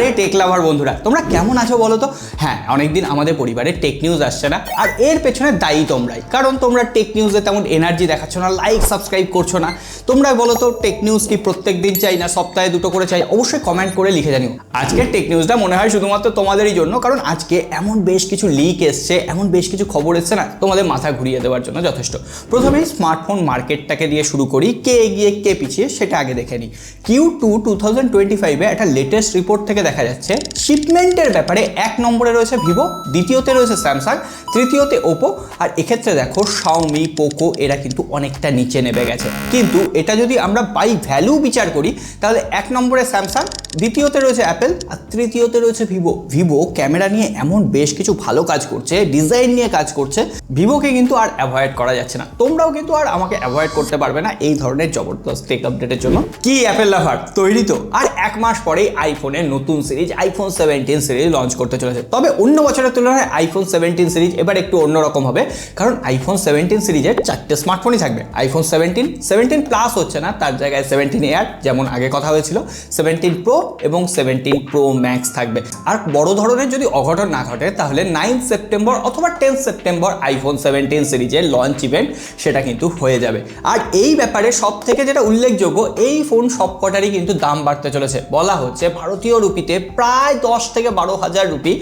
আরে টেক লাভার বন্ধুরা, তোমরা কেমন আছো বলো তো? হ্যাঁ অনেকদিন আমাদের পরিবারে টেক নিউজ আসছে না, আর এর পেছনে দায়ী তোমরাই। কারণ তোমরা টেক নিউজে তেমন এনার্জি দেখাচ্ছ না লাইক সাবস্ক্রাইব করছ না। তোমরা বলো তো টেক নিউজ কি প্রত্যেক দিন চাই না, সপ্তাহে দুটো করে চাই? অবশ্যই কমেন্ট করে লিখে জানিও। আজকের টেক নিউজটা মনে হয় শুধুমাত্র তোমাদেরই জন্য, কারণ আজকে এমন বেশ কিছু লিক এসছে, এমন বেশ কিছু খবর এসছে না, তোমাদের মাথা ঘুরিয়ে দেওয়ার জন্য যথেষ্ট। প্রথমেই স্মার্টফোন মার্কেটটাকে দিয়ে শুরু করি, কে এগিয়ে, কে পিছিয়ে, সেটা আগে দেখে নিই। Q two two thousand twenty ফাইভে একটা লেটেস্ট রিপোর্ট থেকে দেখা যাচ্ছে শিপমেন্টের ব্যাপারে এক নম্বরে রয়েছে ভিভো, দ্বিতীয়তে রয়েছে স্যামসাং, তৃতীয়তে ওপো, আর এক্ষেত্রে দেখো শাওমি পোকো এরা কিন্তু অনেকটা নিচে নেমে গেছে। কিন্তু এটা যদি আমরা বাই ভ্যালু বিচার করি, তাহলে এক নম্বরে স্যামসাং, দ্বিতীয়তে রয়েছে অ্যাপেল আর তৃতীয়তে রয়েছে ভিভো। ভিভো ক্যামেরা নিয়ে এমন বেশ কিছু ভালো কাজ করছে ডিজাইন নিয়ে কাজ করছে, ভিভোকে কিন্তু আর অ্যাভয়েড করা যাচ্ছে না। তোমরাও কিন্তু আর আমাকে অ্যাভয়েড করতে পারবে না এই ধরনের জবরদস্ত টেক আপডেটের জন্য। কি অ্যাপেল লাভার তৈরি তো। আর এক মাস পরেই আইফোনের নতুন series iPhone seventeen series launch করতে চলেছে। তবে অন্য বছরের তুলনায় আইফোন সেভেন্টিন সিরিজ এবার একটু অন্যরকম হবে, কারণ আইফোন সেভেন্টিন সিরিজের চারটে স্মার্টফোনই থাকবে। আইফোন সেভেন্টিন সেভেন্টিন প্লাস হচ্ছে না, তার জায়গায় সেভেন্টিন এয়ার যেমন আগে কথা হয়েছিল সেভেন্টিন প্রো এবং সেভেন্টিন প্রো ম্যাক্স থাকবে। আর বড় ধরনের যদি অঘটন না ঘটে, তাহলে নাইন সেপ্টেম্বর অথবা টেন সেপ্টেম্বর আইফোন সেভেন্টিন সিরিজের লঞ্চ ইভেন্ট সেটা কিন্তু হয়ে যাবে। আর এই ব্যাপারে সব থেকে যেটা উল্লেখযোগ্য, এই ফোন সবকটারই কিন্তু দাম বাড়তে চলেছে। বলা হচ্ছে ভারতীয় রুপিতে প্রায় দশ থেকে বারো হাজার রুপি।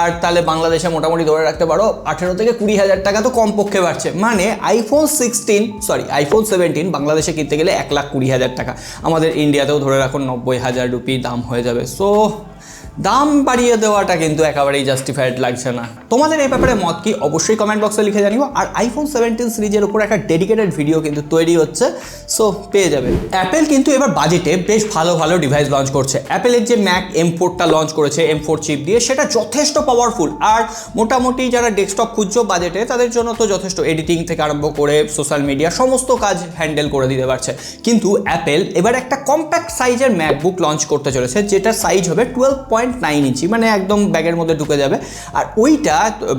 আর তাহলে বাংলাদেশে মোটামুটি ধরে রাখতে পারো, আঠেরো থেকে কুড়ি হাজার টাকা তো কমপক্ষে বাড়ছে। মানে iPhone sixteen sorry iPhone seventeen বাংলাদেশে কিনতে গেলে এক লাখ কুড়ি হাজার টাকা। আমাদের ইন্ডিয়াতেও ধরে রাখুন নব্বই হাজার রুপি দাম হয়ে যাবে। সো দাম বাড়িয়ে দেওয়াটা কিন্তু একেবারেই জাস্টিফাইড লাগছে না। তোমাদের এই ব্যাপারে মত কি? অবশ্যই কমেন্ট বক্সে লিখে জানিও। আর আইফোন সেভেন্টিন সিরিজের উপর একটা ডেডিকেটেড ভিডিও কিন্তু তৈরি হচ্ছে। সো পেয়ে যাবে। অ্যাপেল কিন্তু এবার বাজেটে বেশ ভালো ভালো ডিভাইস লঞ্চ করছে। অ্যাপেলের যে ম্যাক এম ফোরটা লঞ্চ করেছে এম ফোর চিপ দিয়ে, সেটা যথেষ্ট পাওয়ারফুল আর মোটামুটি যারা ডেস্কটপ খুঁজছো বাজেটে তাদের জন্য তো যথেষ্ট এডিটিং থেকে আরম্ভ করে সোশ্যাল মিডিয়া সমস্ত কাজ হ্যান্ডেল করে দিতে পারছে। কিন্তু অ্যাপেল এবার একটা কম্প্যাক্ট সাইজের ম্যাকবুক লঞ্চ করতে চলেছে, যেটার সাইজ হবে টুয়েলভ পয়েন্ট নাইন ইঞ্চি মানে একদম ব্যাগের মধ্যে ঢুকে যাবে। আর ওইটা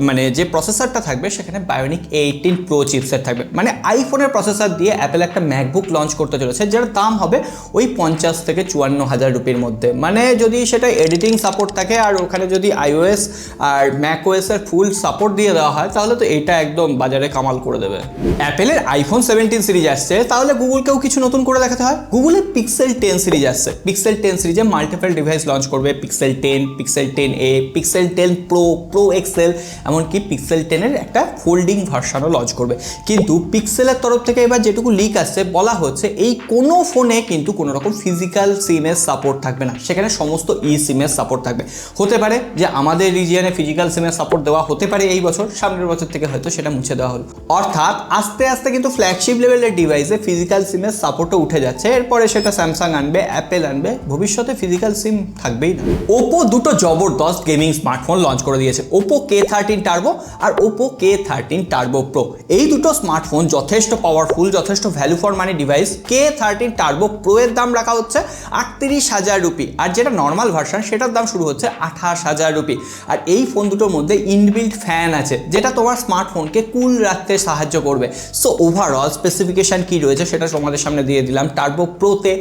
মানে যে প্রসেসরটা থাকবে, সেখানে বায়োনিক এইটিন প্রো চিপসেট থাকবে। মানে আইফোনের প্রসেসর দিয়ে অ্যাপেল একটা ম্যাকবুক লঞ্চ করতে চলেছে, যার দাম হবে ওই পঞ্চাশ থেকে চুয়ান্ন হাজার রুপির মধ্যে। মানে যদি সেটা এডিটিং সাপোর্ট থাকে, আর ওখানে যদি আইওএস আর ম্যাক ওএসের ফুল সাপোর্ট দিয়ে দেওয়া হয়, তাহলে তো এটা একদম বাজারে কামাল করে দেবে। অ্যাপেলের আইফোন সেভেন্টিন সিরিজ আসছে, তাহলে গুগলকেও কিছু নতুন করে দেখাতে হয়। গুগলের পিক্সেল টেন সিরিজ আসছে। পিক্সেল টেন সিরিজে মাল্টিপল ডিভাইস লঞ্চ করবে Pixel ten Pixel ten A Pixel ten pro pro XL এমনকি পিক্সেল টেনের একটা ফোল্ডিং ভার্সানও লঞ্চ করবে। কিন্তু পিক্সেলের তরফ থেকে এবার যেটুকু লিক আসছে, বলা হচ্ছে এই কোনো ফোনে কিন্তু কোনো রকম ফিজিক্যাল সিমের সাপোর্ট থাকবে না। সেখানে সমস্ত ই সিমের সাপোর্ট থাকবে। হতে পারে যে আমাদের রিজিয়নে ফিজিক্যাল সিমের সাপোর্ট দেওয়া হতে পারে এই বছর, সামনের বছর থেকে হয়তো সেটা মুছে দেওয়া হলো। অর্থাৎ আস্তে আস্তে কিন্তু ফ্ল্যাগশিপ লেভেলের ডিভাইসে ফিজিক্যাল সিমের সাপোর্টও উঠে যাচ্ছে। এরপরে সেটা স্যামসাং আনবে অ্যাপেল আনবে, ভবিষ্যতে ফিজিক্যাল সিম থাকবেই না। ওপো দুটো জবরদস্ত গেমিং স্মার্টফোন লঞ্চ করে দিয়েছে। ওপো কে থার্টিন টার্বো আর Oppo K thirteen Turbo Pro এই দুটো স্মার্টফোন যথেষ্ট পাওয়ারফুল যথেষ্ট value for money device K thirteen Turbo Pro এর দাম রাখা হচ্ছে আটত্রিশ হাজার রুপি। আর যেটা নর্মাল ভার্সন সেটার দাম শুরু হচ্ছে আঠাশ হাজার রুপি। আর এই ফোন দুটোর মধ্যে ইনবিল্ট ফ্যান আছে, যেটা তোমার স্মার্টফোনকে কুল রাখতে সাহায্য করবে। সো ওভারঅল স্পেসিফিকেশন কি রয়েছে সেটা তোমাদের সামনে দিয়ে দিলাম। Turbo প্রোতে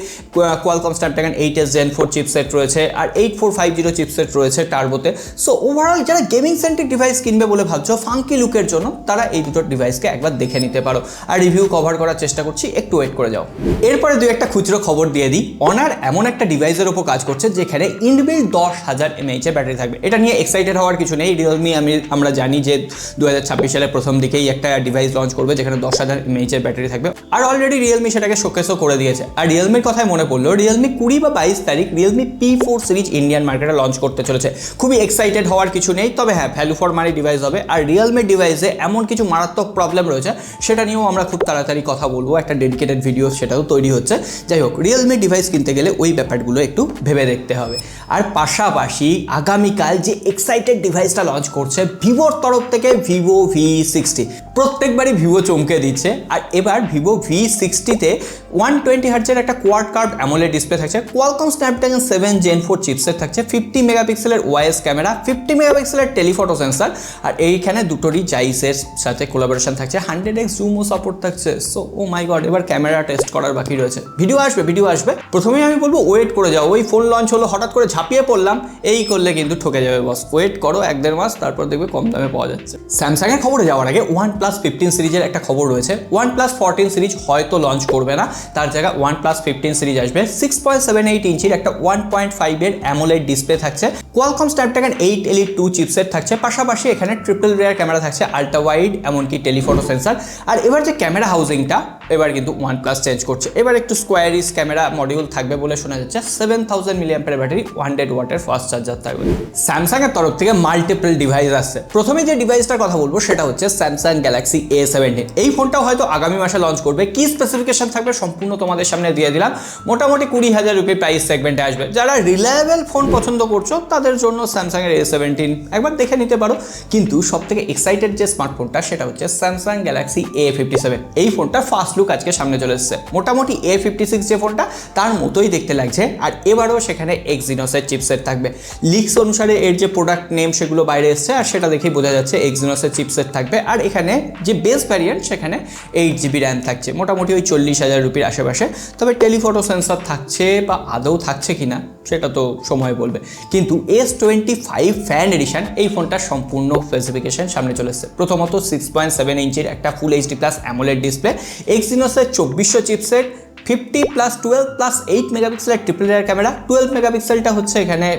Qualcomm Snapdragon eight S Gen four chipset রয়েছে। আর eight four five zero chipset রয়েছে টার্বোতে সো ওভারঅল যারা গেমিং সেন্ট্রিক ডিভাইস কিনবে বলে ভাবছ ফাঙ্কি লুকের জন্য তারা এই দুটো ডিভাইসকে একবার দেখে নিতে পারো। আর রিভিউ কভার করার চেষ্টা করছি, একটু ওয়েট করে যাও। এরপরে দুই একটা খুচরো খবর দিয়ে দিই। অনার এমন একটা ডিভাইসের ওপর কাজ করছে যেখানে ইনবিল দশ হাজার এমএইচ এর ব্যাটারি থাকবে। এটা নিয়ে এক্সাইটেড হওয়ার কিছু নেই। রিয়েলমি আমি, আমরা জানি যে দু হাজার ছাব্বিশ সালের প্রথম দিকেই একটা ডিভাইস লঞ্চ করবে যেখানে দশ হাজার এমএইচ এর ব্যাটারি থাকবে। আর অলরেডি রিয়েলমি সেটাকে শোকেসও করে দিয়েছে। আর রিয়েলমির কথায় মনে পড়ল রিয়েলমি কুড়ি বা বাইশ তারিখ Realme P four series Indian launch করতে চলেছে। খুবই এক্সাইটেড হওয়ার কিছু নেই, তবে হ্যাঁ ভ্যালু ফর মানি ডিভাইস হবে। আর রিয়েলমি ডিভাইসে এমন কিছু মারাত্মক প্রবলেম রয়েছে, সেটা নিয়েও আমরা খুব তাড়াতাড়ি কথা বলব। একটা ডেডিকেটেড ভিডিও সেটাও তৈরি হচ্ছে। যাই হোক রিয়েলমি ডিভাইস কিনতে গেলে ওই ব্যাপারগুলো একটু ভেবে দেখতে হবে। আর পাশাপাশি আগামীকাল যে এক্সাইটেড ডিভাইসটা লঞ্চ করছে, ভিভোর তরফ থেকে ভিভো ভি সিক্সটি প্রত্যেকবারই ভিভো চমকে দিচ্ছে। আর এবার ভিভো ভি সিক্সটিতে ওয়ান টোয়েন্টি হার্জের একটা কোয়াড কার্ড অ্যামোলে ডিসপ্লে থাকছে। Qualcomm Snapdragon seven gen four chipset থাকছে। ফিফটি মেগাপিক্সেলের ওয়াইএস ক্যামেরা, ফিফটি মেগাপিক্সেলের টেলিফটো সেন্সার, আর এইখানে দুটোরই জাইসের সাথে কোলাবোরেশন থাকছে হান্ড্রেড এক্স জুমও সাপোর্ট থাকছে। সো ও মাই গড এবার ক্যামেরা টেস্ট করার বাকি রয়েছে। ভিডিও আসবে ভিডিও আসবে। প্রথমেই আমি বলব ওয়েট করে যাও। ওই ফোন লঞ্চ হলো, হঠাৎ করে ঝাঁপিয়ে পড়লাম, এই করলে কিন্তু ঠকে যাবে বস ওয়েট করো এক দেড় মাস, তারপর দেখবে কম দামে পাওয়া যাচ্ছে। স্যামসাংয়ের খবরে যাওয়ার আগে ওয়ান প্লাস ফিফটিন সিরিজের একটা খবর রয়েছে। ওয়ান প্লাস ফোরটিন সিরিজ হয়তো লঞ্চ করবে না, তার জায়গায় ওয়ান প্লাস ফিফটিন সিরিজ আসবে। সিক্স পয়েন্ট সেভেন এইট ইঞ্চির একটা ওয়ান পয়েন্ট ফাইভ ফাইভের অ্যামোলেড ডিসপ্লে থাকছে। Qualcomm Snapdragon eight elite two chipset থাকছে। পাশাপাশি এখানে ট্রিপল রেয়ার ক্যামেরা থাকছে আল্ট্রা ওয়াইড এমনকি টেলিফটো সেন্সার আর এবার যে ক্যামেরা হাউজিংটা এবার কিন্তু ওয়ান প্লাস চেঞ্জ করছে। এবার একটু স্কোয়ারিস ক্যামেরা মডিউল থাকবে বলে শোনা যাচ্ছে। সেভেন থাউজেন্ড মিলিয়াম্পের ব্যাটারি হান্ড্রেড ওয়াটের ফাস্ট চার্জার থাকবে। স্যামসাং এর তরফ থেকে মাল্টিপল ডিভাইস আসছে। প্রথমে যে ডিভাইসটার কথা বলব, সেটা হচ্ছে স্যামসাং গ্যালাক্সি এ সেভেন্টিন এই ফোনটা হয়তো আগামী মাসে লঞ্চ করবে। কি স্পেসিফিকেশন থাকবে সম্পূর্ণ তোমাদের সামনে দিয়ে দিলাম। মোটামুটি কুড়ি হাজার রুপি প্রাইস সেগমেন্টে আসবে। যারা রিলায়েবল ফোন পছন্দ করছ, তাদের জন্য স্যামসাং এর এ সেভেন্টিন একবার দেখে নিতে পারো। কিন্তু সব থেকে এক্সাইটেড যে স্মার্টফোনটা সেটা হচ্ছে Samsung Galaxy A fifty seven এই ফোনটা ফার্স্ট লুক আজকে সামনে চলে এসেছে। মোটামুটি এ ফিফটি সিক্স যে ফোনটা, তার মতোই দেখতে লাগছে। আর এবারও সেখানে এক্সিনোসের চিপসেট থাকবে। লিক্স অনুসারে এর যে প্রোডাক্ট নেম সেগুলো বাইরে এসছে, আর সেটা দেখেই বোঝা যাচ্ছে এক্সিনোসের চিপসেট থাকবে। আর এখানে যে বেস ভ্যারিয়েন্ট সেখানে এইট জিবি র্যাম থাকছে। মোটামুটি ওই চল্লিশ হাজার রুপির আশেপাশে। তবে টেলিফটো সেন্সর থাকছে বা আদৌ থাকছে কিনা, সেটা তো সময় বলবে। কিন্তু S twenty five fan edition এই ফোনটার সম্পূর্ণ স্পেসিফিকেশন সামনে চলে এসেছে। প্রথমত সিক্স পয়েন্ট সেভেন ইঞ্চির একটা full HD plus AMOLED display এক্সিনোসের চব্বিশশো chipset fifty plus twelve plus eight মেগাপিক্সেলের ট্রিপল রেয়ার ক্যামেরা টুয়েলভ মেগাপিক্সেলটা হচ্ছে এখানে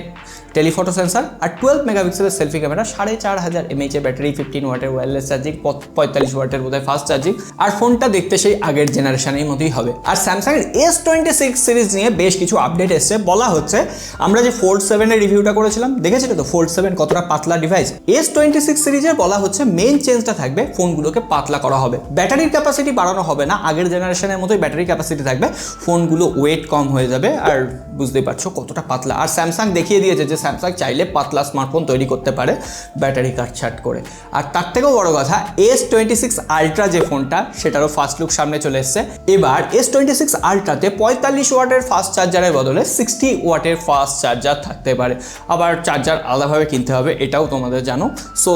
টেলিফটো সেন্সার আর টুয়েলভ মেগাপিক্সেলের সেলফি ক্যামেরা সাড়ে চার হাজার এমএইচ এর ব্যাটারি ফিফটিন ওয়াটের ওয়্যারলেস চার্জিং পঁয়তাল্লিশ ওয়াটের বোধহয় ফাস্ট চার্জিং আর ফোনটা দেখতে সেই আগের জেনারেশনের মতোই হবে। আর স্যামসাং এর এস টোয়েন্টি সিক্স সিরিজ নিয়ে বেশ কিছু আপডেট এসছে। বলা হচ্ছে, আমরা যে ফোল্ড সেভেনের রিভিউটা করেছিলাম, দেখেছিলে তো? ফোল্ড সেভেন কতটা পাতলা ডিভাইস এস টোয়েন্টি সিক্স সিরিজের বলা হচ্ছে মেন চেঞ্জটা থাকবে ফোনগুলোকে পাতলা করা হবে। ব্যাটারির ক্যাপাসিটি বাড়ানো হবে না, আগের জেনারেশনের মতোই ব্যাটারি ক্যাপাসিটি থাকবে। ফোনগুলো ওয়েট কম হয়ে যাবে, আর বুঝতেই পারছ কতটা পাতলা। আর স্যামসাং দেখিয়ে দিয়েছে যে স্যামসাং চাইলে পাতলা স্মার্টফোন তৈরি করতে পারে ব্যাটারি কাটছাট করে। আর তার থেকেও বড় কথা এস টোয়েন্টি সিক্স আলট্রা যে ফোনটা সেটারও ফাস্ট লুক সামনে চলে এসছে। এবার এস টোয়েন্টি সিক্স আলট্রাতে পঁয়তাল্লিশ ওয়াটের ফাস্ট চার্জারের বদলে সিক্সটি ওয়াটের ফাস্ট চার্জার থাকতে পারে। আবার চার্জার আলাদাভাবে কিনতে হবে, এটাও তোমাদের জানো। সো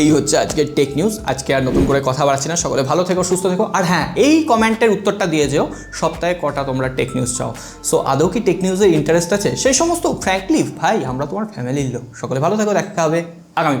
এই হচ্ছে আজকের টেক নিউজ আজকে আর নতুন করে কথা বাড়াচ্ছি না। সকলে ভালো থেকো, সুস্থ থেকো। আর হ্যাঁ এই কমেন্টের উত্তরটা দিয়ে যেও, সপ্তাহে কটা তোমরা টেক নিউজ চাও। সো আদৌ কি টেক নিউজের ইন্টারেস্ট আছে? সেই সমস্ত ফ্র্যাঙ্কলি ভাই তোমার ফ্যামিলির লোক। সকলে ভালো থাকো দেখা হবে আগামী